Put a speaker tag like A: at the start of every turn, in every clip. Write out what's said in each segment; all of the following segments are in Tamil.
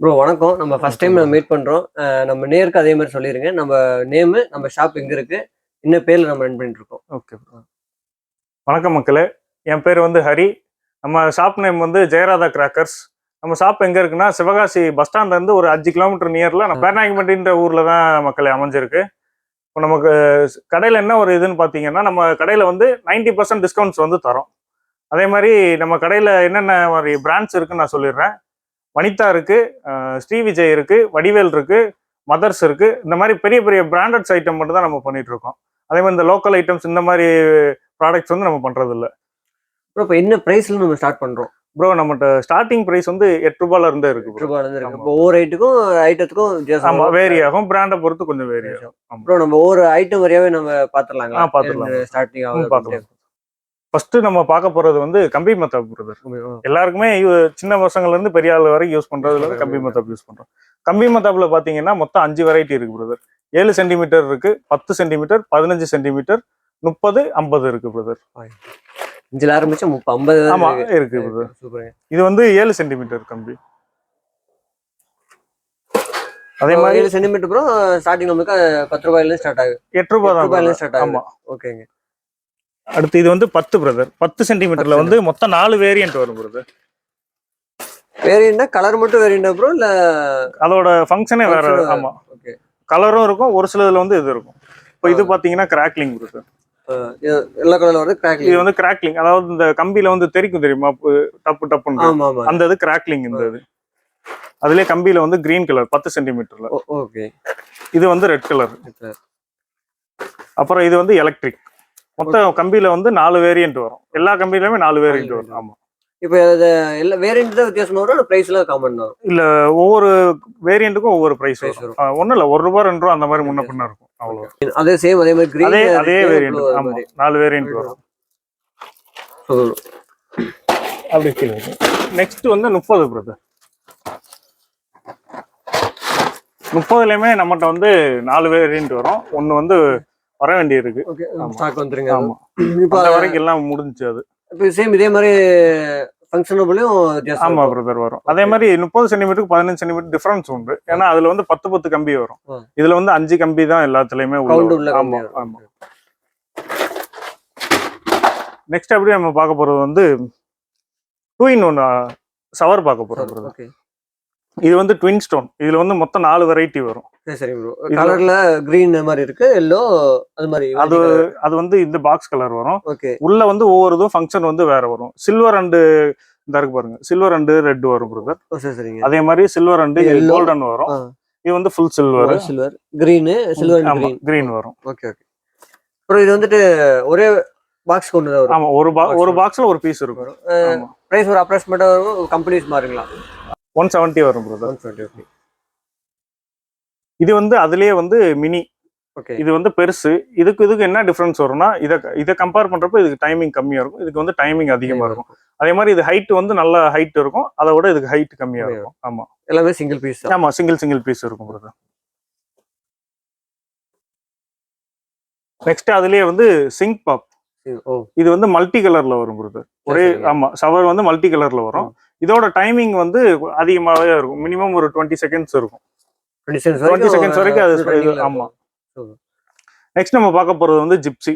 A: ப்ரோ வணக்கம். நம்ம ஃபர்ஸ்ட் டைம் நம்ம மீட் பண்றோம். நம்ம நேருக்கு அதே மாதிரி சொல்லிருங்க. நம்ம நேமு நம்ம ஷாப் எங்க இருக்கு? என்ன பேர்ல நம்ம ரன் பண்ணிட்டு இருக்கோம்
B: ஓகே வணக்கம் மக்களே. என் பேர் வந்து ஹரி. நம்ம ஷாப் நேம் வந்து ஜெயராதா கிராக்கர்ஸ் நம்ம ஷாப் எங்க இருக்குன்னா சிவகாசி பஸ் ஸ்டாண்ட்ல இருந்து ஒரு அஞ்சு கிலோமீட்டர் நியர்ல நம்ம பேர்நாயகம்பட்டின்ற ஊர்ல தான் மக்களே அமைஞ்சிருக்கு. இப்போ நமக்கு கடையில் என்ன ஒரு இதுன்னு பார்த்தீங்கன்னா நம்ம கடையில் வந்து 90% பர்சன்ட் டிஸ்கவுண்ட்ஸ் வந்து தரோம். அதே மாதிரி நம்ம கடையில் என்னென்ன மாதிரி பிராண்ட்ஸ் இருக்குன்னு நான் சொல்லிடுறேன். வனிதா இருக்கு ஸ்ரீ விஜய் இருக்கு வடிவேல் இருக்கு மதர்ஸ் இருக்கு. இந்த மாதிரி பெரிய பெரிய பிராண்டட்ஸ் ஐட்டம் மட்டும் தான் நம்ம பண்ணிட்டு இருக்கோம். அதே மாதிரி இந்த லோக்கல் ஐட்டம்ஸ் இந்த மாதிரி ப்ராடக்ட்ஸ் வந்து நம்ம பண்றது இல்ல
A: ப்ரோ இப்போ என்ன பிரைஸ்ல நம்ம ஸ்டார்ட் பண்றோம்?
B: ப்ரோ நம்மகிட்ட ஸ்டார்டிங் பிரைஸ் வந்து எட்டு ரூபாயில இருந்தே இருக்கு
A: எட்டு
B: bro.
A: ரூபாயில இருந்து இருக்கு.
B: ஆமா.
A: இப்போ ஒவ்வொரு ஐட்டுக்கும் ஐட்டத்துக்கும்
B: ஆமா வேரி ஆகும் பிராண்டை பொறுத்து கொஞ்சம் வேரி ஆகும்.
A: ப்ரோ நம்ம ஒவ்வொரு ஐட்டம் வரையாவே நம்ம பாத்துடலாங்களா
B: ஆ, பாத்துடலாம்.
A: ஸ்டார்டிங்
B: ம்,
A: ஆகுது
B: பார்க்கலாம் ஃபர்ஸ்ட் நம்ம பார்க்க போறது வந்து கம்பி மத்தாப் பிரதர் எல்லாருக்குமே சின்ன பசங்கள்ல இருந்து பெரிய ஆள் வரைக்கும் யூஸ் பண்றதுல வந்து கம்பி மத்தாப் யூஸ் பண்றோம். கம்பி மத்தாப்ல பாத்தீங்கன்னா மொத்தம் அஞ்சு வெரைட்டி இருக்கு பிரதர் ஏழு சென்டிமீட்டர் இருக்கு பத்து சென்டிமீட்டர் பதினஞ்சு சென்டிமீட்டர் முப்பது ஐம்பது இருக்கு பிரதர்
A: அஞ்சுல ஆரம்பிச்சு ஐம்பது
B: ஆமா இருக்கு. பிரதர் இது வந்து ஏழு சென்டிமீட்டர் கம்பி. அதே மாதிரி
A: ஏழு சென்டிமீட்டர் ப்ரோ ஸ்டார்டிங் நமக்கு பத்து ரூபாயில இருந்து ஸ்டார்ட் ஆகுது.
B: எட்டு ரூபாய்
A: ரூபாயில ஸ்டார்ட் ஆகுது.
B: ஆமா.
A: ஓகேங்க.
B: அடுத்து இது வந்து பத்து பிரதர் பத்து சென்டிமீட்டர்ல வந்து மொத்தம் நாலு வேரியன்ட் வரும் பிரதர்
A: வேரியண்டா கலர் மட்டும் வேரியண்டா ப்ரோ இல்ல
B: அதோட ஃபங்க்ஷனே வேற ஆமா.
A: ஓகே
B: கலரும் இருக்கும் ஒரு சிலதுல வந்து இது இருக்கும். இப்போ இது பாத்தீங்கன்னா கிராக்லிங் பிரதர்
A: எல்லா கலர்ல
B: இது
A: கிராக்லிங்
B: வந்து கிராக்லிங் அதாவது இந்த கம்பியில வந்து தெரிக்கும் தெரியுமா? டப்பு டப்புன்னு. அந்த இது கிராக்லிங் இந்த இது. அதுலயே கம்பியில வந்து கிரீன் கலர் பத்து சென்டிமீட்டர்ல
A: ஓகே.
B: இது வந்து ரெட் கலர் அப்புறம் இது வந்து எலக்ட்ரிக் மொத்தம் கம்பியில வந்து நாலு வேரியன்ட் வரும். எல்லா கம்பியிலுமே நாலு வேரியன்ட் வரும். ஆமா.
A: இப்போ இது எல்லா வேரியண்ட் தான் வித்தியாசம் வரும் பிரைஸ்ல காமன் தான்
B: இல்ல ஒவ்வொரு வேரியண்ட்டுக்கும் ஒவ்வொரு பிரைஸ் வரும். ஒண்ணும் இல்ல ஒரு ரூபா ரெண்டு ரூபா அந்த மாதிரி முன்ன பின்ன இருக்கும். அவ்வளவு.
A: வரும் அதே சேம் அதே மாதிரி கிரீன்
B: அதே அதே வேரியன்ட் ஆமா. நாலு வேரியன்ட் வரும். அப்படி கீழே நெக்ஸ்ட் வந்து முப்பது பிரதர் முப்பதுலயுமே நம்மகிட்ட வந்து நாலு வேரியன்ட் வரும். ஒன்னு வந்து வர வேண்டி இருக்கு
A: ஓகே. ஸ்டாக் வந்துருங்க.
B: ஆமா.
A: இப்போ
B: வரைக்கும் எல்லாம் முடிஞ்சுச்சு அது.
A: இப்போ சேம் இதே மாதிரி ஃபங்க்ஷனபிளையும்
B: ஆமா. பிரதர் வரும். அதே மாதிரி முப்பது சென்டிமீட்டருக்கு பதினஞ்சு சென்டிமீட்டர் டிஃபரன்ஸ் உண்டு. ஏன்னா அதுல வந்து பத்து பத்து கம்பி வரும். இதுல வந்து அஞ்சு கம்பி தான் எல்லாத்துலயுமே ஆமா நெக்ஸ்ட் அப்படியே நம்ம பார்க்க போறது வந்து டூ இன் ஒன் சவர் பார்க்க போறோம் brother. இது வந்து ட்வின் ஸ்டோன் இதுல வந்து மொத்தம் நாலு வெரைட்டி வரும்.
A: சரி ப்ரோ கலர்ல கிரீன் மாதிரி இருக்கு எல்லோ அது மாதிரி
B: அது அது வந்து இந்த பாக்ஸ் கலர் வரும்.
A: ஓகே
B: உள்ள வந்து ஒவ்வொரு இதுவும் ஃபங்க்ஷன் வந்து வேற வரும். சில்வர் அண்டு இந்த இருக்கு பாருங்க. சில்வர் அண்டு ரெட் வரும் பிரதர்
A: சரி சரிங்க.
B: அதே மாதிரி சில்வர் அண்டு. கோல்டன் வரும். இது வந்து full silver
A: silver green silver green
B: வரும்.
A: ஓகே ஓகே அப்புறம் இது வந்துட்டு ஒரே பாக்ஸ் கொண்டு வரும்.
B: ஆமா ஒரு ஒரு. பாக்ஸ்ல ஒரு பீஸ் இருக்கும்.
A: பிரைஸ் ஒரு அப்ராக்சிமேட்டா கம்பெனிஸ் மாறுங்களா?
B: ஒன் செவன்ட்டி வரும் பிரதர்
A: ஓகே
B: இது வந்து அதுலயே வந்து மினி
A: ஓகே
B: இது வந்து பெருசு. இதுக்கு இதுக்கு என்ன டிஃபரன்ஸ் வரும்னா இதை இதை கம்பேர் பண்றப்ப இதுக்கு டைமிங் கம்மியா இருக்கும். இதுக்கு வந்து டைமிங் அதிகமா இருக்கும். அதே மாதிரி இது ஹைட் வந்து நல்ல ஹைட் இருக்கும். அதை விட இதுக்கு ஹைட் கம்மியா இருக்கும். ஆமா.
A: எல்லாமே சிங்கிள் பீஸ்
B: ஆமா சிங்கிள் சிங்கிள் பீஸ் இருக்கும் பிரதர் நெக்ஸ்ட் அதுலயே வந்து சிங்க் பாப்
A: ஓ
B: இது வந்து மல்டி கலர்ல வரும் பிரதர் ஒரே. ஆமா ஷவர் வந்து மல்டி கலர்ல வரும். இதோட டைமிங் வந்து அதிகமாவே இருக்கும். மினிமம் ஒரு டுவெண்ட்டி செகண்ட்ஸ் இருக்கும்.
A: 20 seconds
B: 20 seconds வரைக்கும் அது
A: full running ல
B: ஆமா.
A: இருக்கும்.
B: நெக்ஸ்ட் நம்ம பார்க்க போறது வந்து ஜிப்சி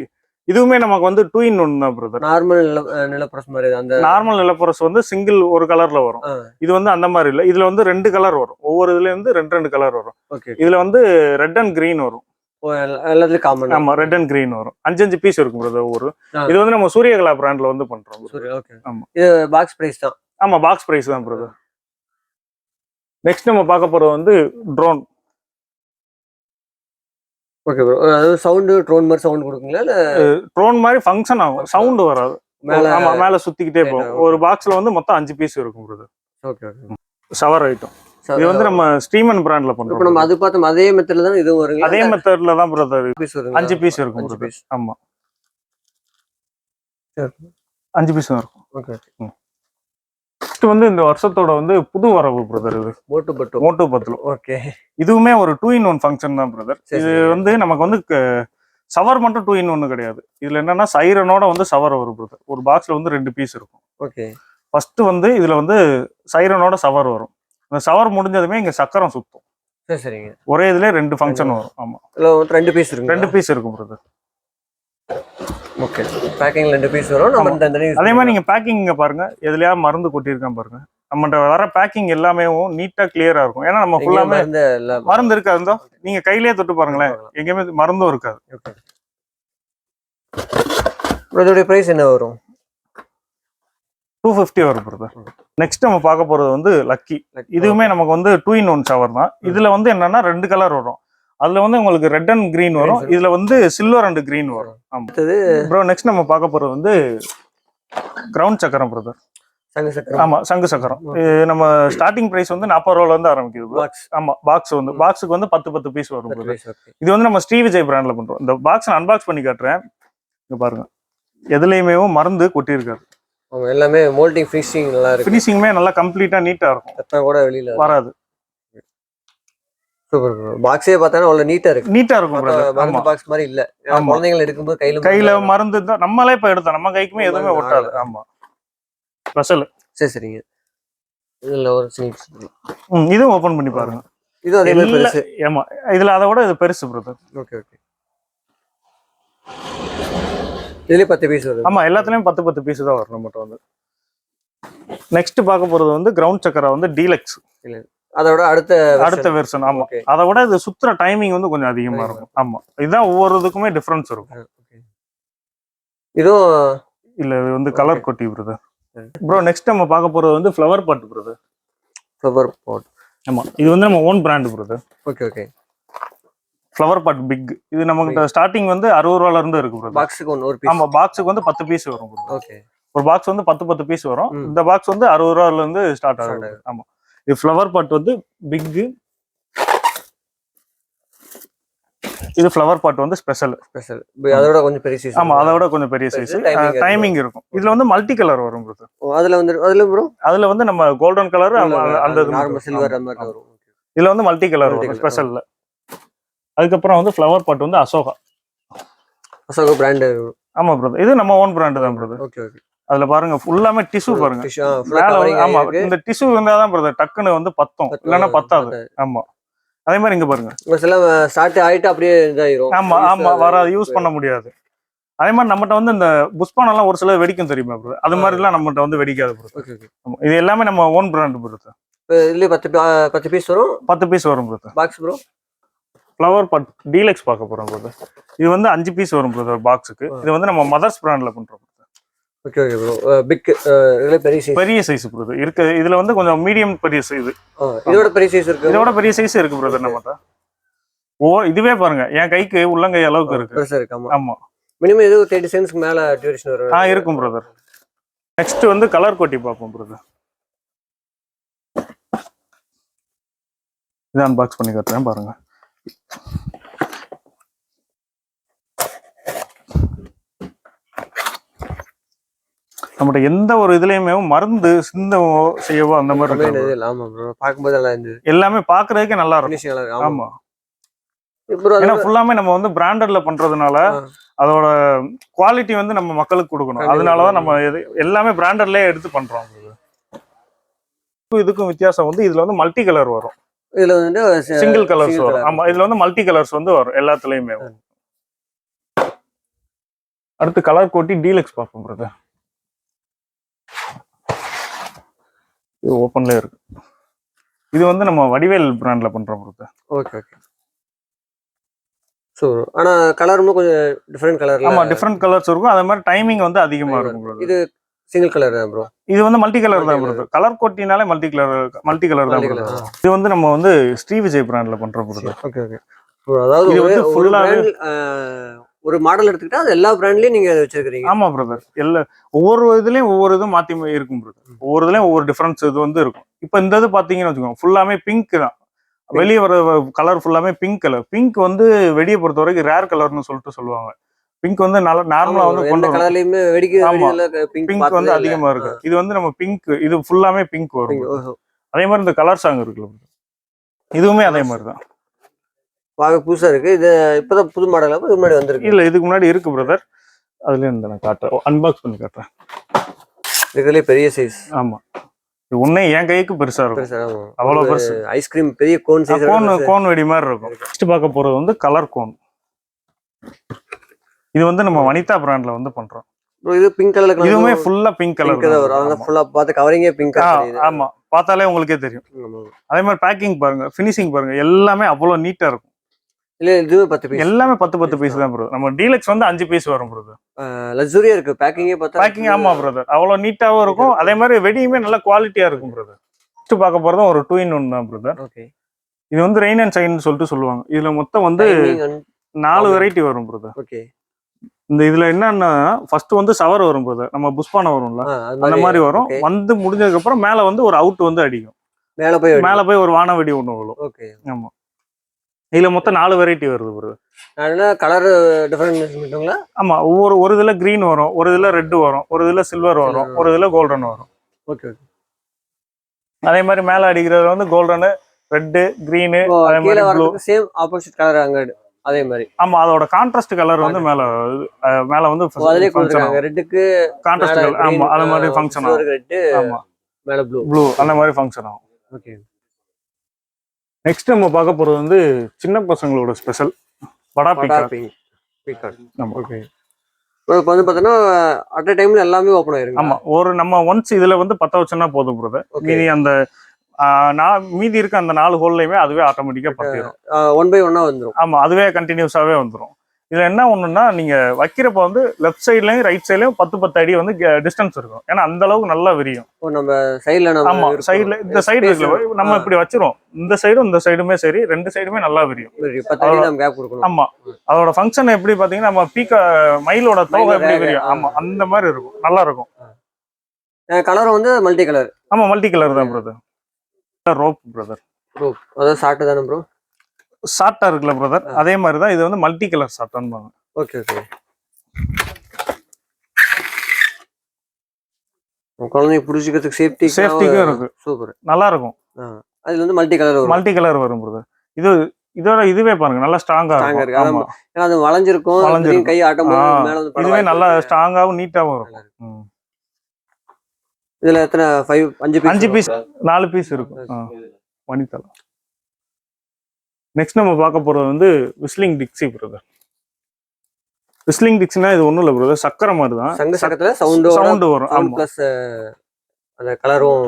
B: இதுவுமே நமக்கு வந்து டூ இன் ஒன் தான் பிரதர்
A: நார்மல் நில நிலப்பரசு மாதிரி. அந்த
B: நார்மல் நிலப்பரசு வந்து சிங்கிள் ஒரு கலர்ல வரும். இது வந்து அந்த மாதிரி இல்ல. இதுல வந்து ரெண்டு கலர் வரும். ஒவ்வொரு இதுல இருந்து ரெண்டு ரெண்டு கலர் வரும்.
A: ஓகே
B: இதுல வந்து ரெட் அண்ட் கிரீன் வரும்.
A: எல்லாத்துலயும் காமன்
B: ஆமா ரெட் அண்ட் கிரீன் வரும். அஞ்சு அஞ்சு பீஸ் இருக்கும் பிரதர் ஒவ்வொரு. இது வந்து நம்ம சூரியகலா பிராண்ட்ல வந்து பண்றோம் ஆமா.
A: இது பாக்ஸ் பிரைஸ் தான்.
B: ஆமா பாக்ஸ் பிரைஸ் தான் பிரதர் நெக்ஸ்ட் நம்ம பார்க்க போறது வந்து ட்ரோன்
A: ஓகே ப்ரோ அதாவது சவுண்டு ட்ரோன் மாதிரி சவுண்ட் கொடுக்குங்களா இல்ல?
B: ட்ரோன் மாதிரி ஃபங்க்ஷன் ஆகும். சவுண்ட் வராது.
A: மேல
B: ஆமா மேல சுத்திக்கிட்டே போகும். ஒரு பாக்ஸ்ல வந்து மொத்தம் அஞ்சு பீஸ் இருக்கும் brother
A: okay okay
B: shower item இது வந்து நம்ம ஸ்டீமன் பிராண்ட்ல
A: இப்போ நம்ம
B: பண்றோம்
A: அது பார்த்தோம் அதே மெத்தட்ல தான் இதுவும் வருங்க
B: அதே மெத்தட்ல தான் பிரதர் அஞ்சு பீஸ் இருக்கும்
A: அஞ்சு. பீஸ்
B: ஆமா.
A: சரி.
B: அஞ்சு பீஸ் தான் இருக்கும்.
A: ஓகே
B: நெக்ஸ்ட் வந்து இந்த வருஷத்தோட வந்து புது வரவு பிரதர் இது.
A: மோட்டு பட்டு.
B: மோட்டோ பத்துல
A: ஓகே.
B: இதுவுமே ஒரு டூ இன் ஒன் ஃபங்க்ஷன் தான் பிரதர் இது. வந்து நமக்கு வந்து சவர் மட்டும் டூ இன் ஒன்னு கிடையாது. இதுல என்னன்னா சைரனோட வந்து சவர் வரும் பிரதர் ஒரு பாக்ஸ்ல வந்து ரெண்டு பீஸ் இருக்கும்.
A: ஓகே.
B: ஃபர்ஸ்ட் வந்து இதுல வந்து சைரனோட சவர் வரும். அந்த ஷவர் முடிஞ்சதுமே இங்க சக்கரம் சுத்தும்.
A: சரி சரிங்க.
B: ஒரே இதுல ரெண்டு ஃபங்க்ஷன் வரும். ஆமா.
A: ரெண்டு பீஸ் இருக்கு
B: ரெண்டு பீஸ் இருக்கும் பிரதர்
A: ஓகே பேக்கிங் ரெண்டு பீஸ் வரும். நம்ம
B: அதே மாதிரி. நீங்க பேக்கிங் இங்க பாருங்க. எதுலயா மருந்து கொட்டியிருக்கான் பாருங்க. நம்மகிட்ட வர பேக்கிங் எல்லாமே நீட்டா கிளியரா இருக்கும். ஏன்னா நம்ம ஃபுல்லாமே
A: மருந்து
B: இருக்காது. இருந்தோ நீங்க கையிலேயே தொட்டு பாருங்களேன். எங்கேயுமே மருந்தும் இருக்காது.
A: இதோடைய பிரைஸ் என்ன வரும்?
B: டூ ஃபிஃப்டி வரும் பிரதர் நெக்ஸ்ட் நம்ம பார்க்க போறது வந்து லக்கி இதுவுமே நமக்கு வந்து டூ இன் ஒன் ஷவர் தான். இதுல வந்து என்னன்னா ரெண்டு கலர் வரும். அதுல வந்து உங்களுக்கு ரெட் அண்ட் கிரீன் வரும். இதுல வந்து சில்வர் அண்ட் கிரீன் வரும்.
A: அடுத்தது
B: ப்ரோ நெக்ஸ்ட் நம்ம பார்க்க போறது வந்து கிரவுண்ட் சக்கரம் பிரதர்
A: சங்கு சக்கரம்.
B: ஆமா சங்கு சக்கரம். இது நம்ம ஸ்டார்டிங் பிரைஸ் வந்து நாற்பது ரூபால இருந்து ஆரம்பிக்குது.
A: பாக்ஸ்
B: ஆமா பாக்ஸ் வந்து பாக்ஸுக்கு வந்து பத்து பத்து பீஸ் வரும் இது வந்து நம்ம ஸ்ரீ விஜய் பிராண்ட்ல பண்றோம். இந்த பாக்ஸ் அன்பாக்ஸ் பண்ணி காட்டுறேன். இங்க பாருங்க. எதுலயுமே மருந்து கொட்டியிருக்காது
A: அவங்க எல்லாமே மோல்டிங் ஃபினிஷிங் நல்லா இருக்கு.
B: ஃபினிஷிங்குமே நல்லா கம்ப்ளீட்டா நீட்டா இருக்கும்.
A: கூட வெளியில
B: வராது.
A: பாக்ஸே பார்த்தா அவ்வளவு நீட்டா இருக்கு.
B: நீட்டா இருக்கும்
A: மருந்து பாக்ஸ் மாதிரி இல்ல. குழந்தைகள் எடுக்கும்போது கையில
B: கையில மருந்து தான். நம்மளே இப்ப எடுத்தோம் நம்ம கைக்குமே எதுவுமே ஒட்டாது. ஆமா. ஸ்பெஷல்
A: சரி சரிங்க. இதுல ஒரு சிங்கிள்
B: இதுவும் ஓபன் பண்ணி பாருங்க.
A: இது அதே மாதிரி பெருசு.
B: ஆமா. இதுல அதை விட இது பெருசு பிரதர்
A: ஓகே ஓகே இதுலயே பத்து பீஸ் வருது.
B: ஆமா எல்லாத்துலயும் பத்து பத்து பீஸ் தான் வரும் நம்மகிட்ட வந்து. நெக்ஸ்ட் பார்க்க போறது வந்து கிரவுண்ட் சக்கரை வந்து டீலக்ஸ்
A: அதோட அடுத்த
B: அடுத்த வெர்ஷன் ஆமா. அதை விட இது சுத்துற டைமிங் வந்து கொஞ்சம் அதிகமா இருக்கும். ஆமா. இதுதான் ஒவ்வொரு இதுக்குமே டிஃபரன்ஸ் இருக்கும்.
A: இதுவும்
B: இல்ல இது வந்து கலர் கொட்டி பிரதர். ப்ரோ நெக்ஸ்ட் நம்ம பார்க்க போறது வந்து flower pot brother
A: flower pot
B: ஆமா. இது வந்து நம்ம own brand brother
A: okay okay
B: flower pot big இது நமக்கு ஸ்டார்டிங் வந்து அறுபது ரூபால இருந்து இருக்கு பிரதர்
A: பாக்ஸுக்கு ஒன்று ஒரு பீஸ்
B: ஆமா பாக்ஸுக்கு வந்து பத்து பீஸ் வரும்.
A: ஓகே
B: ஒரு பாக்ஸ் வந்து பத்து பத்து பீஸ் வரும். இந்த பாக்ஸ் வந்து அறுபது ரூபால இருந்து ஸ்டார்ட்
A: ஆகுது.
B: ஆமா. இது ஃப்ளவர் பாட் வந்து பிக் இது ஃப்ளவர் பாட் வந்து ஸ்பெஷல்
A: ஸ்பெஷல் அதோட கொஞ்சம் பெரிய சைஸ்
B: ஆமா அதை விட கொஞ்சம் பெரிய சைஸ். டைமிங் இருக்கும். இதுல வந்து மல்டி கலர் வரும் brother.
A: அதுல வந்து அதுல ப்ரோ
B: அதுல வந்து நம்ம கோல்டன் கலர் அந்த
A: நார்மல். சில்வர். அந்த மாதிரி வரும்.
B: இதுல வந்து மல்டி கலர் வரும் ஸ்பெஷல்ல அதுக்கப்புறம் வந்து ஃப்ளவர் பாட் வந்து அசோகா
A: அசோக பிராண்ட்
B: ஆமா பிரதர் இது நம்ம ஓன் பிராண்ட் தான் பிரதர்
A: ஓகே ஓகே
B: அதுல பாருங்க ஃபுல்லாமே டிஷ்யூ பாருங்க. ஆமா இந்த டிஷ்யூ இருந்தாதான் பிரதர் டக்குன்னு வந்து பத்தும். இல்லைன்னா பத்தாது. ஆமா. அதே மாதிரி இங்க பாருங்க.
A: ஒரு சில ஸ்டார்ட் ஆயிட்டு அப்படியே இதாயிரும்.
B: ஆமா ஆமா வராது யூஸ் பண்ண முடியாது. அதே மாதிரி நம்மகிட்ட வந்து இந்த புஷ்பானம் எல்லாம் ஒரு சில வெடிக்கும் தெரியுமா ப்ரோ அது மாதிரி எல்லாம் நம்மகிட்ட வந்து வெடிக்காது ப்ரோ இது எல்லாமே நம்ம ஓன் பிராண்ட் ப்ரோ
A: இதுலயே பத்து பத்து பீஸ் வரும்?
B: பத்து பீஸ் வரும் bro
A: box bro
B: flower pot deluxe பார்க்க போறோம் ப்ரோ இது வந்து அஞ்சு பீஸ் வரும் ப்ரோ பாக்ஸுக்கு இது வந்து நம்ம மதர்ஸ் பிராண்ட்ல பண்றோம்.
A: ஓகே ஓகே ப்ரோ பிக் இதுல பெரிய சைஸ்
B: பெரிய சைஸ் ப்ரோ இருக்கு. இதுல வந்து கொஞ்சம் மீடியம் பெரிய சைஸ்
A: இதோட பெரிய சைஸ் இருக்கு.
B: இதோட பெரிய சைஸ் இருக்கு பிரதர் நம்மகிட்ட ஓ இதுவே பாருங்க. என் கைக்கு உள்ளங்கை அளவுக்கு இருக்கு.
A: ஆமா. மினிமம் இது தேர்ட்டி சென்ஸ்க்கு மேல டியூரேஷன் வரும்.
B: ஆ இருக்கும் பிரதர் நெக்ஸ்ட் வந்து கலர் கொட்டி பார்ப்போம் பிரதர் இதை அன்பாக்ஸ் பண்ணி காட்டுறேன் பாருங்க. நம்மகிட்ட எந்த ஒரு இதுலயுமே மருந்து சிந்தவோ செய்யவோ அந்த மாதிரி
A: கம்மியான
B: இருக்காது.
A: இது இல்ல ஆமா ப்ரோ பாக்கும்போது நல்லா இருந்தது
B: எல்லாமே பாக்குறதுக்கே நல்லா இருக்கும்
A: ஆமா
B: ஏன்னா ஃபுல்லாமே நம்ம வந்து பிராண்டட்ல பண்றதுனால. அதோட குவாலிட்டி வந்து நம்ம மக்களுக்கு கொடுக்கணும். அதனாலதான் நம்ம எல்லாமே பிராண்டட்லயே எடுத்து பண்றோம் இது. இதுக்கும் வித்தியாசம் வந்து இதுல வந்து மல்டி கலர் வரும்
A: இதுல வந்து
B: சிங்கிள் கலர்ஸ் வரும். ஆமா இதுல வந்து மல்டி கலர்ஸ் வந்து வரும் எல்லாத்துலயுமே அடுத்து கலர் கோட்டி டீலக்ஸ் பார்ப்போம் பிரதர் இது ஓப்பன்ல இருக்கு. இது வந்து நம்ம வடிவேல் பிராண்ட்ல பண்றோம் பிரதர்
A: ஓகே ஓகே ஸோ ஆனா கலரும் கொஞ்சம் டிஃப்ரெண்ட் கலர்ல
B: ஆமா டிஃப்ரெண்ட் கலர்ஸ் இருக்கும். அதே மாதிரி டைமிங் வந்து அதிகமா இருக்கும்
A: இது சிங்கிள் கலர் தான் ப்ரோ
B: இது வந்து மல்டி கலர் தான் பிரதர் கலர் கோட்டினாலே மல்டி கலர் மல்டி கலர் தான்
A: colour,
B: இது வந்து நம்ம வந்து ஸ்ரீ விஜய் பிராண்ட்ல பண்றோம் பிரதர்
A: ஓகே ஓகே அதாவது
B: இது வந்து
A: ஆ, ஒரு மாடல் எடுத்துக்கிட்டா அது எல்லா பிராண்ட்லயும் நீங்க வச்சிருக்கீங்க
B: ஆமா பிரதர் எல்லா ஒவ்வொரு இதுலயும் ஒவ்வொரு இதுவும் மாத்தி இருக்கும் பிரதர் ஒவ்வொரு இதுலயும் ஒவ்வொரு டிஃபரன்ஸ் இது வந்து இருக்கும். இப்போ இந்த இது பாத்தீங்கன்னு வச்சுக்கோங்க ஃபுல்லாமே பிங்க் தான். வெளியே வர கலர் ஃபுல்லாமே பிங்க் கலர் பிங்க் வந்து வெளியே பொறுத்த வரைக்கும் ரேர் கலர்னு சொல்லிட்டு சொல்லுவாங்க. பிங்க் வந்து நல்லா நார்மலா வந்து கொண்டு
A: கலர்லயுமே வெடிக்க. பிங்க்
B: வந்து அதிகமா இருக்கு. இது வந்து நம்ம பிங்க் இது ஃபுல்லாமே பிங்க் வரும் அதே மாதிரி இந்த கலர் சாங் இருக்குல்ல. இதுவுமே அதே மாதிரி தான்.
A: பார்க்க புதுசா இருக்கு. இது இப்பதான் புது மாடல் இது முன்னாடி வந்திருக்கு.
B: இல்ல இதுக்கு முன்னாடி இருக்கு பிரதர் அதுல இருந்து நான் காட்டுறேன். அன்பாக்ஸ் பண்ணி காட்டுறேன்.
A: இதுலயே பெரிய சைஸ்
B: ஆமா. இது ஒண்ணே என் கைக்கு பெருசா இருக்கும்.
A: ஒரு
B: பெருசு.
A: ஐஸ்கிரீம் பெரிய கோன் சைஸ்
B: கோன் கோன் வெடி மாதிரி இருக்கும். நெக்ஸ்ட் பார்க்க போறது வந்து கலர் கோன் இது வந்து நம்ம வனிதா பிராண்ட்ல வந்து பண்றோம்.
A: இது பிங்க் கலர்ல
B: இதுவுமே ஃபுல்லா பிங்க்
A: கலர் வரும். ஃபுல்லா பார்த்து கவரிங்கே பிங்க் கலர்
B: ஆமா. பார்த்தாலே உங்களுக்கே தெரியும். அதே மாதிரி பேக்கிங் பாருங்க ஃபினிஷிங் பாருங்க எல்லாமே அவ்வளவு நீட்டா இருக்கும்.
A: இல்ல இது பத்து பீஸ்
B: எல்லாமே பத்து பத்து பீஸ் தான் ப்ரோ நம்ம டீலக்ஸ் வந்து அஞ்சு பீஸ் வரும் பிரதர்
A: லக்ஸுரியா இருக்கு. பேக்கிங்கே பார்த்தா
B: பேக்கிங் ஆமா பிரதர் அவ்வளவு நீட்டாவும் இருக்கும். அதே மாதிரி வெடியுமே நல்ல குவாலிட்டியா இருக்கும் பிரதர் நெக்ஸ்ட் பார்க்க போறதும் ஒரு டூ இன் ஒன் தான் பிரதர்
A: ஓகே
B: இது வந்து ரெயின் அண்ட் சைன் சொல்லிட்டு சொல்லுவாங்க. இதுல மொத்தம் வந்து நாலு வெரைட்டி வரும் பிரதர்
A: ஓகே
B: இந்த இதுல என்னன்னா ஃபர்ஸ்ட் வந்து சவர் வரும் பிரதர் நம்ம புஷ்பானம் வரும்ல அந்த மாதிரி வரும். வந்து முடிஞ்சதுக்கு அப்புறம் மேல வந்து ஒரு அவுட் வந்து அடிக்கும்.
A: மேல போய்
B: மேல போய் ஒரு வான வெடி ஒண்ணு விழும்.
A: ஓகே
B: ஆமா. இதுல மொத்தம் நாலு வெரைட்டி வருது
A: அதனால கலர் மட்டுங்களா
B: ஆமா ஒவ்வொரு ஒரு இதுல கிரீன் வரும் ஒரு இதுல ரெட் வரும் ஒரு இதுல சில்வர் வரும் ஒரு இதுல கோல்டன் வரும்.
A: ஓகே ஓகே
B: அதே மாதிரி மேல அடிக்கிறது வந்து கோல்டனு ரெட்டு கிரீனு அதே மாதிரி ப்ளூ
A: சேம் ஆப்போசிட் கலர் அங்க அதே மாதிரி.
B: ஆமா அதோட கான்ட்ராஸ்ட் கலர் வந்து மேல மேல வந்து
A: அதுலயே கொடுத்துருக்காங்க ரெட்டுக்கு
B: கான்ட்ராஸ்ட் கலர் ஆமா அந்த மாதிரி ஃபங்க்ஷன் ஆகும்.
A: ரெட்டு
B: ஆமா.
A: மேல ப்ளூ
B: ப்ளூ அந்த மாதிரி ஃபங்க்ஷன் ஆகும்.
A: ஓகே
B: நெக்ஸ்ட் நம்ம பார்க்க போறது வந்து சின்ன பசங்களோட ஸ்பெஷல் வடா
A: பட்டா
B: பிக்கா ஆமா.
A: ஓகே இப்போ வந்து பார்த்தோன்னா அட் டைம்ல எல்லாமே ஓப்பன் ஆயிருங்க
B: ஆமா ஒரு நம்ம ஒன்ஸ் இதுல வந்து பத்த வச்சோம்னா போதும் பிரதர் மீதி அந்த நான் மீதி இருக்க அந்த நாலு ஹோல்லையுமே அதுவே ஆட்டோமேட்டிக்கா பத்திரும்.
A: ஒன் பை ஒன்னா வந்துரும்.
B: ஆமா அதுவே கண்டினியூஸாவே வந்துரும். இதுல என்ன ஒண்ணுன்னா நீங்க வைக்கிறப்ப வந்து லெஃப்ட் சைட்லயும் ரைட் சைட்லயும் பத்து பத்து அடி வந்து டிஸ்டன்ஸ் இருக்கும். ஏன்னா அந்த அளவுக்கு நல்லா விரியும்.
A: நம்ம சைடுல நம்ம
B: ஆமா
A: இருக்கும்.
B: சைடுல இந்த சைடு நம்ம. இப்படி வச்சிரும் இந்த சைடும் இந்த சைடுமே சரி ரெண்டு சைடுமே நல்லா விரியும்.
A: சரி, பத்து அடி நம்ம கேப் கொடுக்கணும்.
B: ஆமா. அதோட ஃபங்க்ஷன் எப்படி பாத்தீங்கன்னா நம்ம பீக்க மயிலோட தோகை எப்படி விரியும்?
A: ஆ.
B: ஆமா அந்த மாதிரி இருக்கும். நல்லா இருக்கும்.
A: கலர் வந்து மல்டி கலர்
B: ஆமா மல்டி கலர் தான் பிரதர் ரோப் பிரதர்
A: ப்ரோ அதாவது ஷார்ட் தானே ப்ரோ
B: சாட்டா இருக்குல்ல பிரதர். அதே மாதிரி தான் இது வந்து மல்டி கலர் சாட்டான்னு
A: ஓகே ஓகே. குழந்தைங்க புடிச்சிக்கிறதுக்கு சேஃப்டி
B: சேஃப்டிக்கும் இருக்கு.
A: சூப்பர்.
B: நல்லா இருக்கும்
A: அதுல வந்து மல்டி கலர் வரும்.
B: மல்டி கலர் வரும் பிரதர் இது இதோட இதுவே பாருங்க நல்லா ஸ்ட்ராங்கா இருக்கும்.
A: ஏன்னா அது வளைஞ்சிருக்கும்
B: வளைஞ்சிருக்கும்.
A: கை ஆட்டும்
B: இதுவே நல்லா. ஸ்ட்ராங்காவும் நீட்டாவும் இருக்கும்.
A: இதுல எத்தனை? ஃபைவ் அஞ்சு
B: அஞ்சு பீஸ் நாலு பீஸ் இருக்கும். வனிதலா நெக்ஸ்ட் நம்ம பார்க்க போறது வந்து விஸ்லிங் டிக்ஸி பிரதர் விஸ்லிங் டிக்ஸினா இது ஒண்ணும் இல்ல பிரதர் சக்கரை மாதிரி தான்
A: சங்க சக்கத்துல சவுண்டோ
B: சவுண்டு வரும்
A: சவுண்ட்
B: ஆமா.
A: பிளஸ் அந்த கலரும்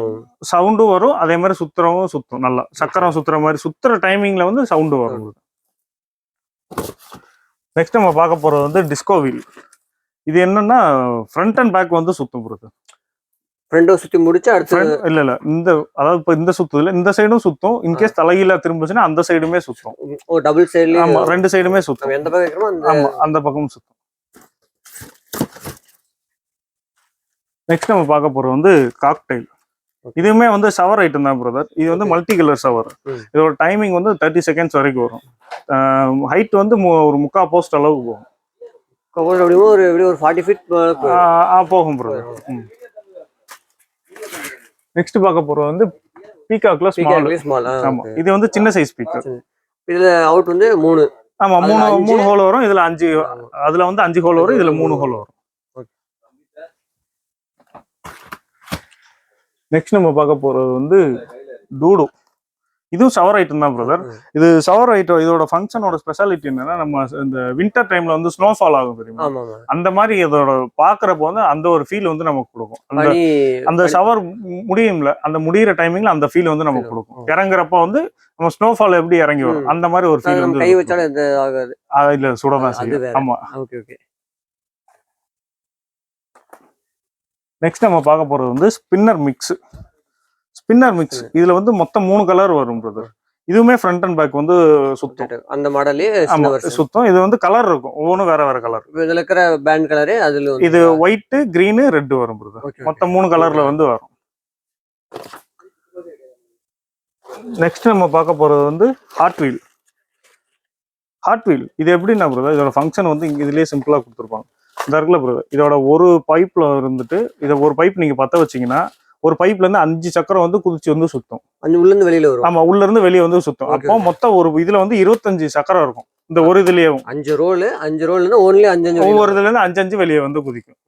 B: சவுண்டும் வரும் அதே மாதிரி சுத்துறவும் சுத்தும் நல்லா. சக்கரம் சுத்துற மாதிரி சுத்துற டைமிங்ல வந்து சவுண்டு வரும் நெக்ஸ்ட் நம்ம பார்க்க போறது வந்து டிஸ்கோ வீல் இது என்னன்னா ஃப்ரண்ட் அண்ட் பேக் வந்து சுத்தும் பிரதர்
A: ஃப்ரெண்டோ சுத்தி முடிச்சு அடுத்து
B: இல்ல இல்ல. இந்த அதாவது இப்ப இந்த சுத்துதுல இந்த சைடும் சுத்தும். இன்கேஸ் தலைகீழ திரும்பிச்சுன்னா அந்த சைடுமே சுத்தும்.
A: ஓ டபுள் சைடுலயும்
B: ஆமா ரெண்டு சைடுமே சுத்தும்.
A: எந்த பக்கம் வைக்கிறோமோ அந்த
B: ஆமா அந்த பக்கமும் சுத்தும். நெக்ஸ்ட் நம்ம பார்க்க போறது வந்து காக்டைல் இதுவுமே வந்து ஷவர் ஐட்டம் தான் பிரதர் இது வந்து மல்டி கலர் ஷவர். இதோட டைமிங் வந்து தேர்ட்டி செகண்ட்ஸ் வரைக்கும் வரும். ஹைட் வந்து ஒரு முக்கா போஸ்ட் அளவுக்கு போகும்.
A: ஒரு ஒரு ஃபார்ட்டி ஃபீட்
B: போகும் பிரதர் நெக்ஸ்ட் பார்க்க போறது வந்து பீகாக்ல ஸ்மால்
A: ஸ்மால்
B: ஆமா. இது வந்து சின்ன சைஸ் ஸ்பீக்கர்
A: இதுல அவுட் வந்து மூணு.
B: ஆமா மூணு. மூணு ஹோல் வரும். இதுல அஞ்சு அதுல வந்து அஞ்சு ஹோல் வரும். இதுல மூணு ஹோல் வரும். நெக்ஸ்ட் நம்ம பார்க்க போறது வந்து டூடு இதுவும் ஷவர் ஐட்டம் தான் பிரதர். இது ஷவர் ஐட்டம் இதோட ஃபங்க்ஷனோட ஸ்பெஷாலிட்டி என்னன்னா நம்ம இந்த வின்டர் டைம்ல வந்து ஸ்னோஃபால் ஆகும் தெரியுமா? அந்த மாதிரி இதோட பாக்குறப்ப வந்து அந்த ஒரு ஃபீல் வந்து நமக்கு கொடுக்கும். அந்த அந்த ஷவர் முடியும்ல அந்த முடியிற டைமிங்ல அந்த ஃபீல் வந்து நமக்கு கொடுக்கும். இறங்குறப்ப வந்து நம்ம ஸ்னோஃபால் எப்படி இறங்கி வரும். அந்த மாதிரி ஒரு ஃபீல் வந்து
A: கை. வச்சாலும் ஆகாது.
B: இல்ல சுடதான் செய்யும். ஆமா.
A: Okay okay.
B: நெக்ஸ்ட் நம்ம பார்க்க போறது வந்து ஸ்பின்னர் மிக்ஸ் ஸ்பின்னர் மிக்ஸ் இதுல வந்து மொத்தம் மூணு கலர் வரும் பிரதர் இதுவுமே ஃப்ரண்ட் அண்ட் பேக் வந்து சுத்தம்.
A: அந்த மாடலே
B: சுத்தம். இது வந்து கலர் இருக்கும். ஒவ்வொன்றும் வேற வேற கலர்
A: இதுல இருக்கிற பேண்ட் கலரு அதுல
B: இது ஒயிட் கிரீனு ரெட் வரும் பிரதர். மொத்தம் மூணு கலர்ல வந்து வரும். நெக்ஸ்ட் நம்ம பார்க்க போறது வந்து ஹார்ட் வீல் ஹார்ட் வீல் இது எப்படின்னா பிரதர் இதோட ஃபங்க்ஷன் வந்து இங்க இதுலயே சிம்பிளா கொடுத்துருப்பாங்க. இந்த இருக்குல்ல பிரதர் இதோட ஒரு பைப்ல இருந்துட்டு இதை ஒரு பைப் நீங்க பத்த வச்சீங்கன்னா ஒரு பைப்ல இருந்து அஞ்சு சக்கரம் வந்து குதிச்சு வந்து சுத்தும்.
A: அஞ்சு உள்ள இருந்து வெளியில வரும்.
B: ஆமா உள்ள இருந்து வெளியே வந்து சுத்தும். அப்போ மொத்தம் ஒரு இதுல வந்து இருபத்தஞ்சு சக்கரம் இருக்கும். இந்த ஒரு இதுலயும்
A: அஞ்சு ரோல் அஞ்சு ரோல் ஒன்லி அஞ்சு அஞ்சு
B: ஒவ்வொரு இதுல இருந்து அஞ்சு அஞ்சு வெளியே வந்து குதிக்கும்.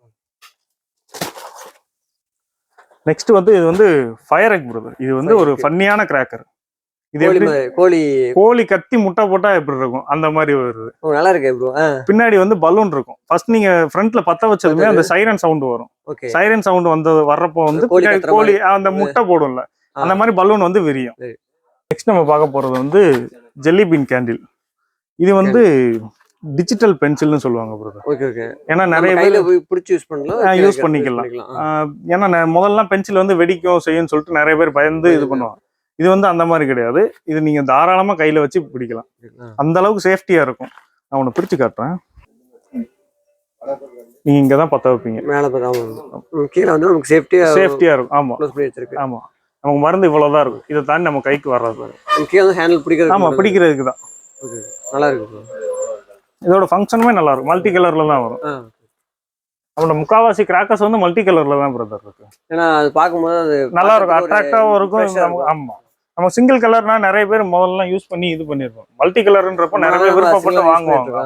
B: நெக்ஸ்ட் வந்து இது வந்து ஃபயர் எக் பிரதர் இது வந்து ஒரு. ஃபன்னியான கிராக்கர் இது எப்படி
A: கோழி
B: கோழி கத்தி முட்டை போட்டா எப்படி இருக்கும்? அந்த மாதிரி வருது.
A: நல்லா இருக்கு
B: பின்னாடி வந்து பலூன் இருக்கும். ஃபர்ஸ்ட் நீங்க ஃப்ரண்ட்ல பத்த வச்சதுமே அந்த சைரன் சவுண்ட் வரும். சைரன் சவுண்ட் வந்து வர்றப்போ வந்து
A: கோழி
B: அந்த முட்டை போடும்ல. அந்த மாதிரி பலூன் வந்து விரியும். நெக்ஸ்ட் நம்ம பார்க்க போறது வந்து ஜெல்லி பீன் கேண்டில். இது வந்து டிஜிட்டல் பென்சில்னு சொல்லுவாங்க பிரதர்
A: ஓகே ஓகே.
B: ஏன்னா நிறைய
A: கையில
B: பேர்
A: பிடிச்சி யூஸ் பண்ணலாம் க-
B: பண்ணிக்கலாம். ஏன்னா முதல்லாம் பென்சில் வந்து வெடிக்கும் செய்யும்னு சொல்லிட்டு நிறைய பேர் பயந்து இது பண்ணுவாங்க. இது வந்து அந்த மாதிரி கிடையாது. இது நீங்க தாராளமா கையில வச்சு பிடிக்கலாம். அந்த அளவுக்கு சேஃப்டியா இருக்கும். நான் உன்னை பிரிச்சு காட்டுறேன். நீங்க இங்க தான் பத்த வைப்பீங்க.
A: மேல கீழே வந்து நமக்கு சேஃப்டியா
B: சேஃப்டியா இருக்கும். ஆமா.
A: க்ளோஸ் பண்ணி வச்சிருக்கு.
B: ஆமா. நமக்கு மருந்து இவ்வளவுதான் இருக்கும். இதை தாண்டி நம்ம கைக்கு வர்றது
A: கீழே வந்து ஹேண்டில் பிடிக்கிறது
B: ஆமா பிடிக்கிறதுக்கு தான்
A: நல்லா இருக்கு.
B: இதோட ஃபங்க்ஷனுமே நல்லா இருக்கும். மல்டி கலர்ல தான் வரும். நம்மளோட முக்காவாசி கிராக்கர்ஸ் வந்து மல்டி கலர்ல தான் பிரதர் இருக்கு.
A: ஏன்னா அது பார்க்கும்போது அது
B: நல்லா இருக்கும். அட்ராக்டாவும் இருக்கும். ஆமா. நம்ம சிங்கிள் கலர்னா நிறைய பேர் முதல்ல யூஸ் பண்ணி இது பண்ணிருப்போம். மல்டி கலர்ன்றப்ப நிறைய பேர் விருப்பப்பட்டு வாங்குவாங்க.